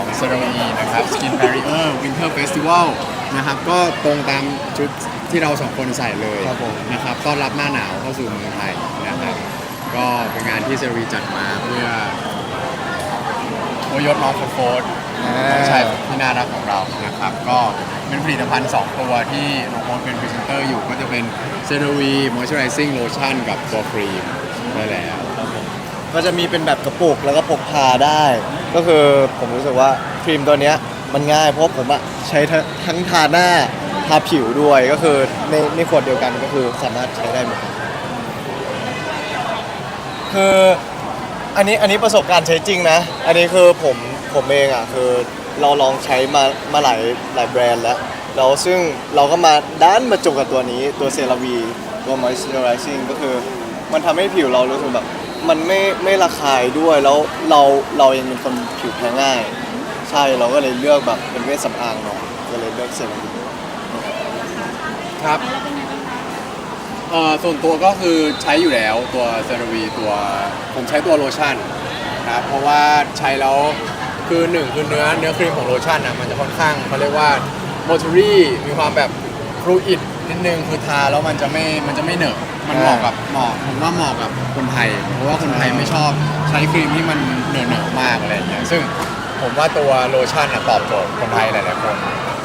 ของ c e r a v e นะครับ Skin Barrier Winter Festival นะครับ ก็ตรงตามชุดที่เราสองคนใส่เลยครับผม นะครับต้อนรับหน้าหนาวเข้าสู่เมืองไทยนะครับ ก็เป็นงานที่ c e r a v e จัดมาเพื่อโอยศน้องโฟร์อ่าน้องชายที่น่ารักของเรานะครับ ก็เป็นผลิตภัณฑ์ 2 ตัวที่น้องโฟร์เป็นพรีเซนเตอร์อยู่ก็จะเป็น c e r a v e Moisturizing Lotion กับตัวครีมได้แล้ว ก็จะมีเป็นแบบกระปุกแล้วก็พกพาได้ ก็คือผมรู้สึกว่าครีมตัวเนี้ยมันง่ายเพราะผมอะใช้ทั้งทั้งทาหน้าทาผิวด้วยก็คือในในขวดเดียวกันก็คือสามารถใช้ได้หมดคืออันนี้อันนี้ประสบการณ์ใช้จริงนะ อันนี้คือผมผมเองอะคือเราลองใช้มามาหลายหลายแบรนด์แล้วเราซึ่งเราก็มาด้านมาจบกับตัวนี้ตัวเซราวีตัว moisturizing ก็คือมันทำให้ผิวเรารู้สึกแบบ มันไม่ไม่ระคายด้วยแล้วเราเรายังเป็นคนผิวแพ้ง่าย ใช่เราก็เลยเลือกแบบเป็นเวชสำอางเนาะก็เลยเลือกเซราวีครับ เอ่อส่วนตัวก็คือใช้อยู่แล้วตัวเซรวีตัวผมใช้ตัวโลชั่นนะครับเพราะว่าใช้แล้วคือหนึ่งคือเนื้อเนื้อครีมของโลชั่นอะมันจะค่อนข้างเขาเรียกว่าโม t ูรี่มีความแบบฟลูอิด นิดนึงคือทาแล้วมันจะไม่มันจะไม่เหนอะมันเหมาะกับเหมาะผมว่าเหมาะกับคนไทย เพราะว่าคนไทยไม่ชอบใช้ครีมที่มันเหนอะเหนอะมากอะไรอย่างเงี้ยซึ่งผมว่าตัวโลชั่นอะตอบโจทย์คนไทยหลายๆคน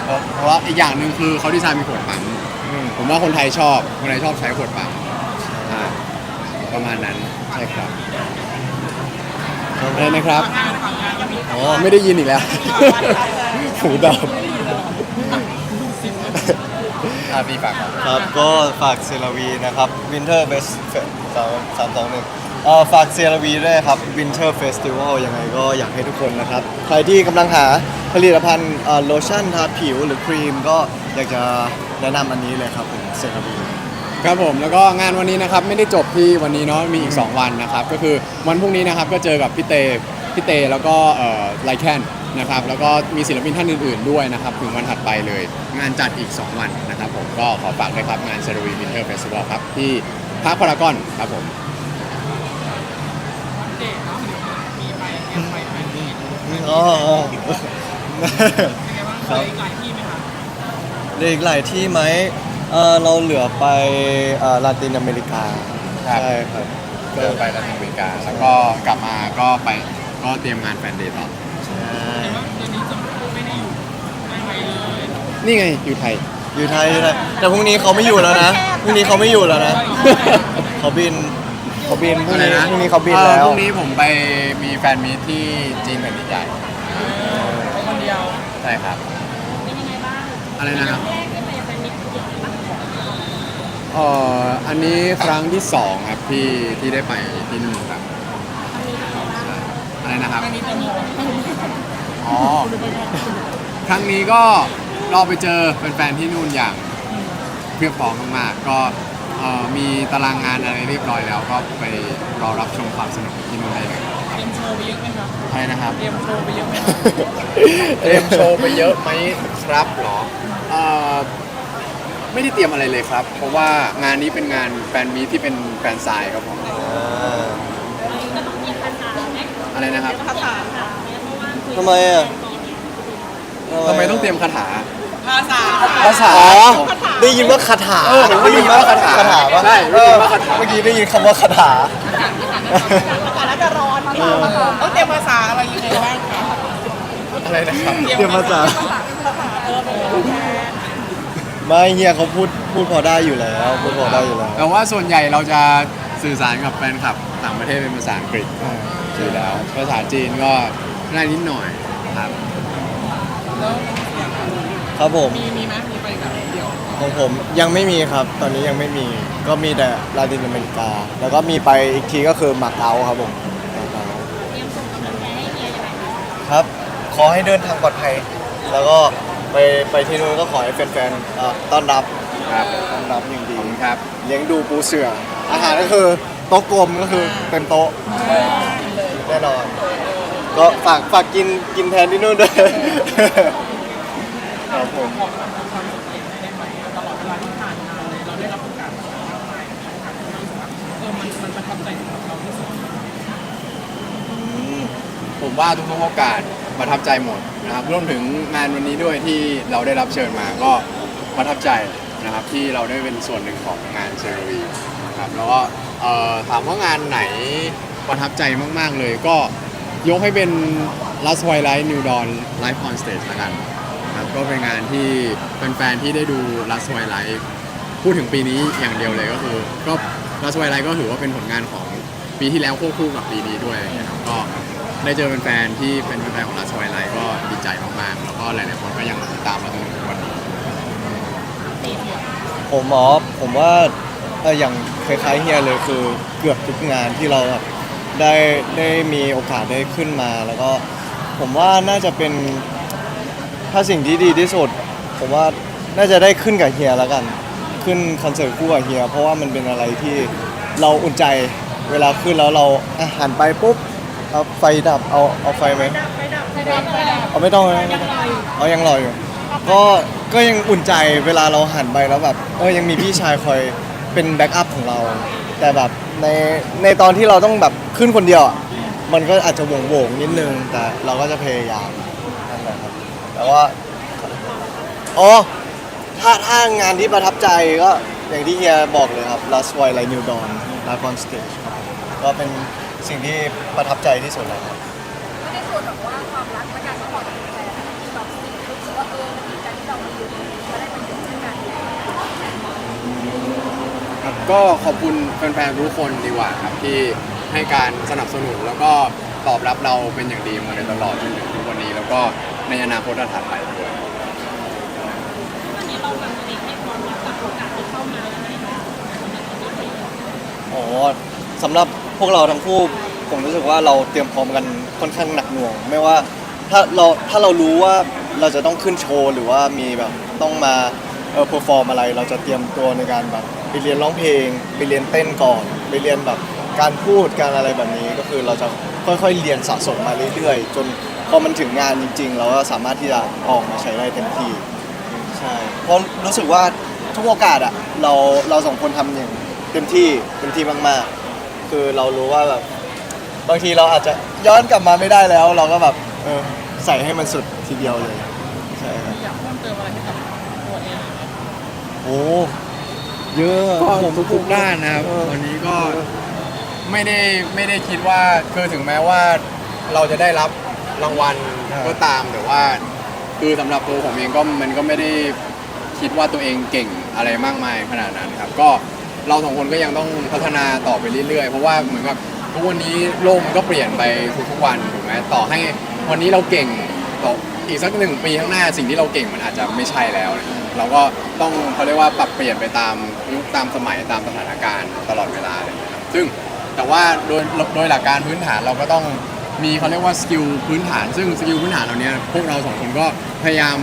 เพราะเพราะว่าอีกอย่างหนึ่งคือเขาดีไซน์มีขวดปั๊มผมว่าคนไทยชอบคนไทยชอบใช้ขวดเปล่าอ่าประมาณนั้นใช่ครับอะไรนะครับอ๋อไม่ได้ยินอีกแล้ว หูดับ อ่าพี่ฝากครับ ครับ ก็ฝากเซราวีนะครับ Winter Best สามสามสองหนึ่งเอ่อฝากเซราวีด้วยครับ Winter Festival ยังไงก็อยากให้ทุกคนนะครับ ใครที่กำลังหาผลิตภัณฑ์เอ่อโลชั่นทาผิวหรือครีมก็อยากจะแนะนำอันนี้เลยครับผมเซราวี ครับผมแล้วก็งานวันนี้นะครับไม่ได้จบที่วันนี้เนาะมีอีก 2 วันนะครับ ก็คือวันพรุ่งนี้นะครับก็เจอกับพี่เตพี่เตแล้วก็เอ่อไลแคน นะครับแล้วก็มีศิลปินท่านอื่นๆด้วยนะครับถึงวันถัดไปเลย งานจัดอีก 2 วันนะครับผมก็ขอฝากด้วยครับงานเซรวีวินเทอร์เฟสติวัลครับที่พาร์คพารากอนครับผมอ๋อครับเหลืออีกหลายที่ไหมเออเราเหลือไปเอ่อลาตินอเมริกาครับ ใช่ครับ เดินไปลาตินอเมริกาแล้วก็กลับมาก็ไปก็เตรียมงานแฟนเดย์ต่อ ใช่ นี่ไงอยู่ไทย อยู่ไทยอยู่ไทยแต่พรุ่งนี้เขาไม่อยู่แล้วนะพรุ่งนี้เขาไม่อยู่แล้วนะเขาบิน เขาบินพรุ่งนี้พรุ่งนี้เขาบินอ่อแล้ว พรุ่งนี้ผมไปมีแฟนมีตที่จีนแผ่นดินใหญ่คนเดียวใช่ครับอะไรนะครับเอ่ออันนี้ครั้งที่สองครับที่ที่ได้ไปที่นู่นครับใช่อะไรนะครับ อ๋อ ครั้งนี้ก็ เราไปเจอแฟนๆที่นู่นอย่างเพียบพร้อมมากๆก็เอ่อมีตารางงานอะไรเรียบร้อยแล้ว ก็ไปรอรับชมความสนุกที่นู่นได้เลยเตรียมโชว์ไปเยอะไหมครับใช่นะครับ เตรียมโชว์ไปเยอะไหมเตรียมโชว์ไปเยอะไหมครับเหรอเอ่อไม่ได้เตรียมอะไรเลยครับ เพราะว่างานนี้เป็นงานแฟนมีตที่เป็นแฟนไซน์ครับผมอะไรนะครับ ภาษาทำไมอะทำไมต้องเตรียมคาถา ภาษาภาษาอ๋อได้ยินว่าคาถาเออผมได้ยินว่าคาถาคาถาปะใช่ได้ยินว่าคาถาเมื่อกี้ได้ยินคำว่าคาถาภาษาน่าจะร้อนต้องเตรียมภาษาอะไรยังไงบ้างคะอะไรนะครับเตรียมภาษาไม่เฮียเขาพูดพูดพอได้อยู่แล้วพูดพอได้อยู่แล้วแต่ว่าส่วนใหญ่เราจะสื่อสารกับแฟนคลับต่างประเทศเป็นภาษาอังกฤษอยู่แล้ว ภาษาจีนก็ได้นิดหน่อยครับแล้ว ครับผมมีมีไหมมีไปแบบเดียวของผมยังไม่มีครับ ตอนนี้ยังไม่มีก็มีแต่ลาตินอเมริกา แล้วก็มีไปอีกทีก็คือมาเก๊าครับผมมาเก๊าครับ ขอให้เดินทางปลอดภัย แล้วก็ไปไปที่นู่นก็ขอให้แฟนๆเอ่อต้อนรับครับต้อนรับอย่างดีขอบคุณครับเลี้ยงดูปูเสือ อาหารก็คือโต๊ะกลมก็คือเต็มโต๊ะแน่นอน ก็ฝากฝากกินกินแทนที่นู่นด้วย ครับผมบอกกับความสเร็จได้ไหมตลอดเวลาที่ผ่านมาเลยเราได้รับโอกาสมากมายนะครับที่รู้สึกว่าเออมันมันประทับใจสำหรับเราที่สุดผมว่าทุกๆโอกาสประทับใจหมดนะครับรวมถึงงานวันนี้ด้วยที่เราได้รับเชิญมาก็ประทับใจนะครับที่เราได้เป็นส่วนหนึ่งของงานเซรวีนะครับแล้วก็เอ่อถามว่างานไหนประทับใจมาก ๆ เลยก็ยกให้เป็น Last Twilight New Dawn Live on Stage ละกัน ก็เป็นงานที่แฟนๆที่ได้ดู Last Twilight พูดถึงปีนี้อย่างเดียวเลยก็คือ ก็ Last Twilight ก็ถือว่าเป็นผลงานของปีที่แล้วควบคู่กับปีนี้ด้วยนะครับก็ได้เจอแฟนๆที่เป็นแฟนของ Last Twilight ก็ดีใจมากๆแล้วก็หลายๆคนก็ยังติดตามมาจนถึงวันนี้ผมหมอผมว่าเอออย่างคล้ายๆเฮียเลยคือเกือบทุกงานที่เราแบบได้ได้มีโอกาสได้ขึ้นมา แล้วก็ผมว่าน่าจะเป็น ถ้าสิ่งที่ดีที่สุด ผมว่าน่าจะได้ขึ้นกับเฮียแล้วกัน ขึ้นคอนเสิร์ตคู่กับเฮีย เพราะว่ามันเป็นอะไรที่เราอุ่นใจเวลาขึ้นแล้วเราอะหันไปปุ๊บเอาไฟดับเอาเอาไฟไหมไม่ดับไม่ดับไม่ดับเอาไม่ต้องนะเอายังรออยู่ ก็ก็ยังอุ่นใจเวลาเราหันไปแล้วแบบเออยังมีพี่ชายคอยเป็นแบ็กอัพของเรา แต่แบบในในตอนที่เราต้องแบบขึ้นคนเดียวอะมันก็อาจจะโหวงโหวงๆนิดนึงแต่เราก็จะพยายาม ว่าอ๋อถ้าถ้างานที่ประทับใจก็อย่างที่เฮียบอกเลยครับ Last Twilight New Dawn Live on Stage ครับก็เป็นสิ่งที่ประทับใจที่สุดเลยครับในส่วนแบบว่าความรักและการสปอร์ตของแฟนที่เรารู้สึกว่าเออมันดีใจที่เรามีอยู่ตรงนี้มาได้เป็นเพื่อนกันครับก็ขอบคุณแฟนๆทุกคนดีกว่าครับที่ให้การสนับสนุนแล้วก็ตอบรับเราเป็นอย่างดีมาโดยตลอดจนถึงทุกวันนี้แล้วก็ ในอนาคตถัดไปด้วยโอ้สำหรับพวกเราทั้งคู่ผมรู้สึกว่าเราเตรียมพร้อมกันค่อนข้างหนักหน่วง ไม่ว่าถ้าเราถ้าเรารู้ว่าเราจะต้องขึ้นโชว์หรือว่ามีแบบต้องมาเออเพอร์ฟอร์มอะไร เราจะเตรียมตัวในการแบบไปเรียนร้องเพลง ไปเรียนเต้นก่อน ไปเรียนแบบการพูดการอะไรแบบนี้ก็คือเราจะค่อยๆเรียนสะสมมาเรื่อยๆ จน อมันถึงงานจริง ๆ เราก็สามารถที่จะออกมาใช้ได้เต็มที่ใช่เพราะรู้สึกว่าทุกโอกาสอะเราเราสองคนทำอย่างเต็มที่เต็มที่มากๆ คือเรารู้ว่าแบบบางทีเราอาจจะย้อนกลับมาไม่ได้แล้ว เราก็แบบเออใส่ให้มันสุดทีเดียวเลยใช่ครับอยากเพิ่มเติมอะไรให้กับตัวเองไหมโอ้เยอะ ก็ผมทุกๆด้านนะครับเออ วันนี้ก็ไม่ได้ไม่ได้คิดว่าคือถึงแม้ว่าเราจะได้รับ รางวัลก็ตามแต่ว่า คือสำหรับตัวผมเองก็มันก็ไม่ได้คิดว่าตัวเองเก่งอะไรมากมายขนาดนั้นครับ ก็เราสองคนก็ยังต้องพัฒนาต่อไปเรื่อยๆ เพราะว่าเหมือนกับทุกวันนี้โลกมันก็เปลี่ยนไปทุกๆวันถูกไหมต่อให้วันนี้เราเก่งต่ออีกสักหนึ่งปีข้างหน้าสิ่งที่เราเก่งมันอาจจะไม่ใช่แล้วเราก็ต้องเขาเรียกว่าปรับเปลี่ยนไปตามยุคตามสมัยตามสถานการณ์ตลอดเวลาเลยนะครับซึ่งแต่ว่าโดยโดยหลักการพื้นฐานเราก็ต้อง มีเขาเรียกว่าสกิลพื้นฐาน ซึ่งสกิลพื้นฐานเหล่านี้พวกเราสองคนก็พยายาม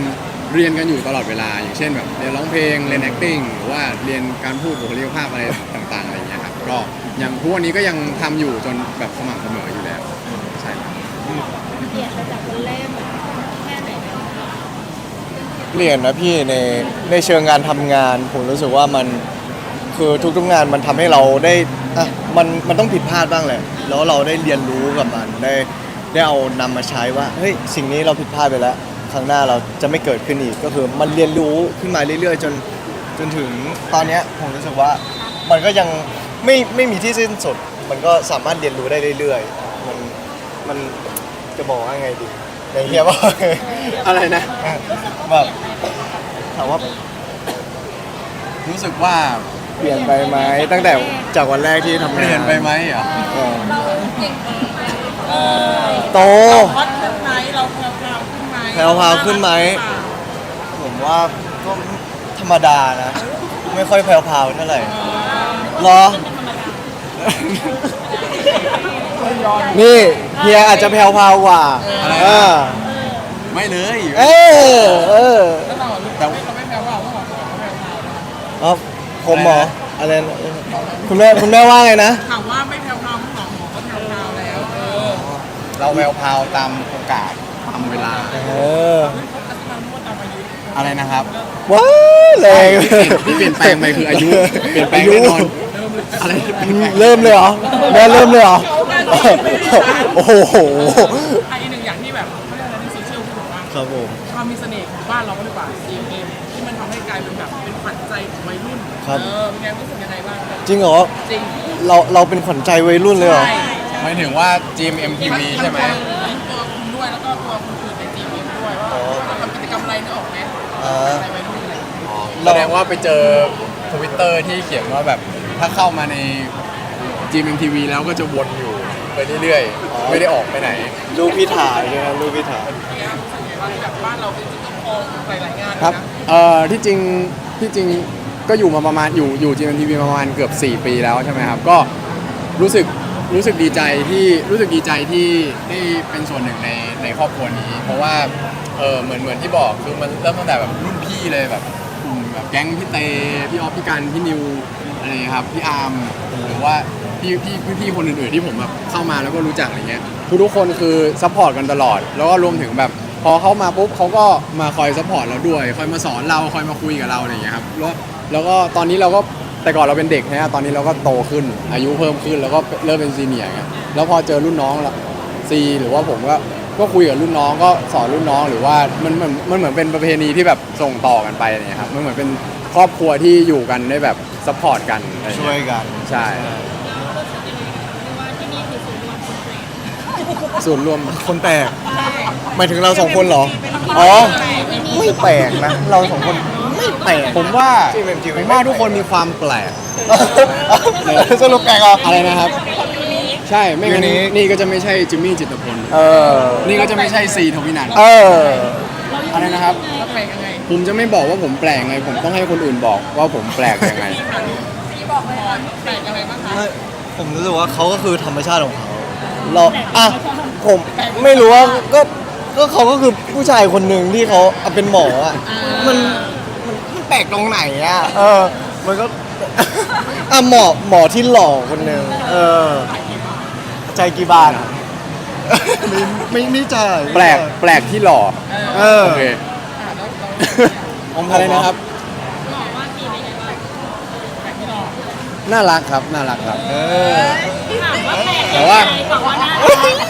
เรียนกันอยู่ตลอดเวลา อย่างเช่นแบบเรียนร้องเพลงเรียน acting หรือว่าเรียนการพูดบุคลิกภาพอะไรต่างๆอะไรอย่างเงี้ยครับก็อย่างทุกวันนี้ก็ยังทำอยู่จนแบบสม่ำเสมออยู่แล้วใช่ครับเปลี่ยนไปจากคนเล่นแค่ไหนนะเปลี่ยนนะพี่ในในเชิงงานทำงาน ผมรู้สึกว่ามันคือทุกๆงานมันทำให้เราได้ อะมันมันต้องผิดพลาดบ้างแหละแล้วเราได้เรียนรู้กับมันได้ได้เอานำมาใช้ว่าเฮ้ยสิ่งนี้เราผิดพลาดไปแล้วครั้งหน้าเราจะไม่เกิดขึ้นอีกก็คือมันเรียนรู้ขึ้นมาเรื่อยๆ จนจนถึงตอนเนี้ยผมรู้สึกว่ามันก็ยังไม่ไม่มีที่สิ้นสุด มันก็สามารถเรียนรู้ได้เรื่อยๆ มันมันจะบอกว่าไงดีในเฮียว่า อะไรนะแบบถามว่า รู้สึกว่า เปลี่ยนไปไหมตั้งแต่จากวันแรกที่ทำเปงานลี่ยนไปไหมเหรอเออเราเก่งขึ้นไหมเออโต ฮอตขึ้นไหมเราแพรวๆขึ้นไหมแพรวๆขึ้นไหม ผมว่าก็ธรรมดานะ ไม่ค่อยแผ่วๆเท่าไหร่เหรอ นี่เฮียอาจจะแผ่วๆกว่า เออ ไม่เลย เออเออแล้วเรารู้แต่เขาไม่แพรวๆว่าเราแพรวอ๋อ ผมเหรออะไรนะคุณแม่คุณแม่ว่าไงนะๆถามว่าไม่แพรวๆหมอหมอก็แพรวๆแล้วเออเราแววพราวตามโอกาสตามเวลา เออพัฒนาโมตามอายุอะไรนะครับว้าวแรงที่เปลี่ยนแปลงไปคืออายุ เปลี่ยนแปลงแน่นอนอะไรเปลี่ยนแปลงเริ่มเลยเหรอแม่เริ่มเลยเหรอ โอ้โหอะอีกหนึ่งอย่างที่แบบเขาเรียกอะไรนะครับผม ความมีเสน่ห์ของบ้านเราก็ดีกว่า ครับ เออเป็นไงรู้สึกยังไงบ้างจริงเหรอ จริงเราเราเป็นขวัญใจวัยรุ่นเลยเหรอ ใช่หมายถึงว่า GMMTV ใช่ไหม ทั้งตัวคุณด้วยแล้วก็ตัวคุณอื่นใน GMM ด้วยว่าอ๋อเราทำกิจกรรมอะไรนึกออกไหมอ่าอะไรวัยรุ่นอะไรอย่างเงี้ยแสดงว่าไปเจอทวิตเตอร์ที่เขียนว่าแบบถ้าเข้ามาใน GMMTV แล้วก็จะวนอยู่ไปเรื่อยอ๋อ ๆ ไม่ได้ออกไปไหน ลูกพี่ถ่ายเลยนะลูกพี่ถ่าย เนี่ยรู้สึกไงบ้างแบบบ้านเราเป็นจุดต้องโกงหลายๆงานเลยครับนะ เอ่อที่จริงที่จริง ก็อยู่มาประมาณอยู่อยู่ GMMTV ประมาณเกือบ 4 ปีแล้วใช่ไหมครับ ก็รู้สึกรู้สึกดีใจที่รู้สึกดีใจที่ได้เป็นส่วนหนึ่งในในครอบครัวนี้ เพราะว่าเออเหมือนเหมือนที่บอกคือมันเริ่มตั้งแต่แบบรุ่นพี่เลยแบบกลุ่มแบบแก๊งพี่เตพี่ออฟพี่กันพี่นิวอะไรอย่างเงี้ยครับพี่อาร์มหรือว่าพี่พี่พี่พี่คนอื่นๆที่ผมแบบเข้ามาแล้วก็รู้จักอะไรเงี้ยทุกๆคนคือซัพพอร์ตกันตลอด แล้วก็รวมถึงแบบ พอเข้ามาปุ๊บเขาก็มาคอยซัพพอร์ตเราด้วย คอยมาสอนเราคอยมาคุยกับเราอะไรอย่างเงี้ยครับแล้วแล้วก็ตอนนี้เราก็แต่ก่อนเราเป็นเด็กนะตอนนี้เราก็โตขึ้นอายุเพิ่มขึ้นแล้วก็เริ่มเป็นซีเนียร์ไงแล้วพอเจอรุ่นน้องละซีหรือว่าผมก็ก็คุยกับรุ่นน้องก็สอนรุ่นน้องหรือว่ามันเหมือนมันเหมือนเป็นประเพณีที่แบบส่งต่อกันไปอะไรอย่างเงี้ยครับมันเหมือนเป็นครอบครัวที่อยู่กันได้แบบซัพพอร์ตกันอะไรอย่างช่วยเงี้ยกัน ใช่ ส่วนรวมคนแปลกหมายถึงเราสองคนเหรอ อ๋อ ไม่แปลกนะ เราสองคนไม่แปลก ผมว่า GMMTV ผมว่าทุกคนมีความแปลกสรุปแปลกเหรอ อะไรนะครับ ใช่ ไม่งั้น Unique นี่ก็จะไม่ใช่จิมมี่จิตรพล เออ นี่ก็จะไม่ใช่ซีทวินันท์เออ อะไรนะครับแล้วแปลกยังไงผมจะไม่บอกว่าผมแปลกไง ผมต้องให้คนอื่นบอกว่าผมแปลกยังไง พี่บอกเลยค่ะแปลกยังไงบ้างคะ ผมรู้สึกว่าเขาก็คือธรรมชาติของเขาเราอะผมไม่รู้ว่าก็ก็เขาก็คือผู้ชายคนหนึ่งที่เขาอะเป็นหมออะมันมันมันแปลกตรงไหนอะเออ มันก็อะหมอหมอที่หล่อคนหนึ่งเออ ใจกี่บาทอะไม่ไม่ไม่จ่ายแปลกแปลกที่หล่อเออโอเคอ่าแล้วเราผมอะไรนะครับ แปลกที่เรา น่ารักครับน่ารักครับ เออแต่ว่า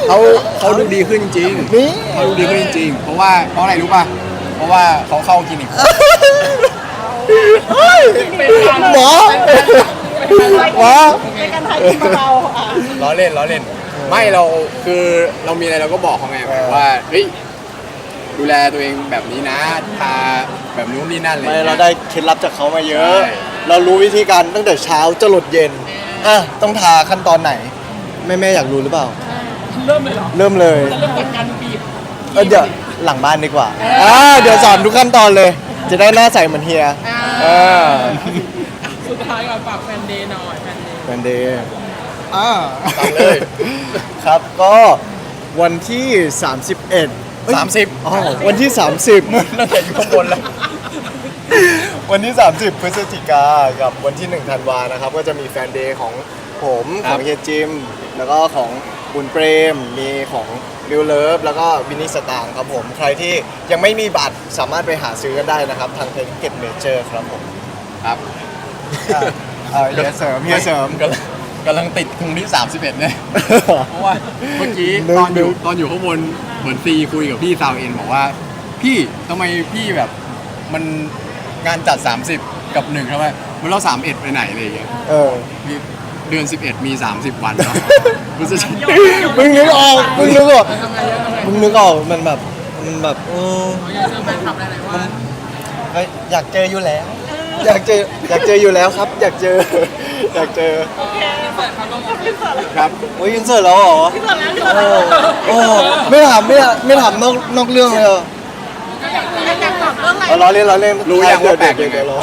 เขาเขาดูดีขึ้นจริงนี่ เขาดูดีขึ้นจริงเพราะว่าเพราะอะไรรู้ป่ะเพราะว่าเขาเข้าคลินิกเฮ้ยหมอหมอล้อเล่นล้อเล่น ไม่เราคือเรามีอะไรเราก็บอกเขาไงว่าเฮ้ยดูแลตัวเองแบบนี้นะทาแบบนู้นนี่นั่นอะไรอไม่ย่างเราเงี้ยได้เคล็ดลับจากเขามาเยอะ ใช่ เรารู้วิธีการตั้งแต่เช้าจรดเย็นอะต้องทาขั้นตอนไหน แม่แม่อยากรู้หรือเปล่า เริ่มเลยเหรอเริ่มเลยจะเริ่มจากการบีบเออเดี๋ยวหลังบ้านดีกว่าอ่าเดี๋ยวสอนทุกขั้นตอนเลย จะได้หน้าใสเหมือนเฮียเออสุดท้ายก่อนฝากแฟนเดย์หน่อยแฟนเดย์แฟนเดย์อ่าฟังเลยครับก็วันที่ 31เอ้ยสามสิบอ๋อวันที่ 30ตั้งแต่อยู่ข้างบนแล้ว วันที่ 30 พฤศจิกากับวันที่1ธันวานะครับ ก็จะมีแฟนเดย์ของผมคขรัอบงเฮียจิม แล้วก็ของบุญเปรม มีของบิวเลิฟแล้วก็วินนี่สตางค์ครับผม ใครที่ยังไม่มีบัตรสามารถไปหาซื้อกันได้นะครับ ทางเทนเก็ตเมเจอร์ครับผมครับ อะเออเฮียเสริมเฮียเสริม กำลังกำลังติดตรงที่ 31เนี่ยเพราะว่าเมื่อกี้นึกตอนอยู่นึกตอนอยู่ข้างบนเหมือนซีคุยกับพี่ซาวเอ็นบอกว่า พี่ทำไมพี่แบบมัน งานจัด 30 กับหนึ่งทำไมมันเรา31ไปไหนอะไรอย่างเงี้ยเออมีเดือน 11 มี 30 วันเนาะพฤศจิกามึงนึกออกมึงนึกออกทำไงเยอะทำไงมึงนึกออกมันแบบมันแบบเออเขาอยากเจอแฟนคลับหลายๆวันเฮ้ยอยากเจออยู่แล้ว อยากเจออยากเจออยู่แล้วครับ อยากเจอ อยากเจอโอเคเปิดเขาลงมาเปิดครับโอ้ยยินเสิร์ตแล้วเหรอโอ้โอ้ไม่ถามไม่ถามไม่ถามนอกนอกเรื่องเลยเหรอ ก็อยากจะเอาล้อเล่นล้อเล่นรู้ยังว่าแปลกเดี๋ยวยังไง เดี๋ยวรอ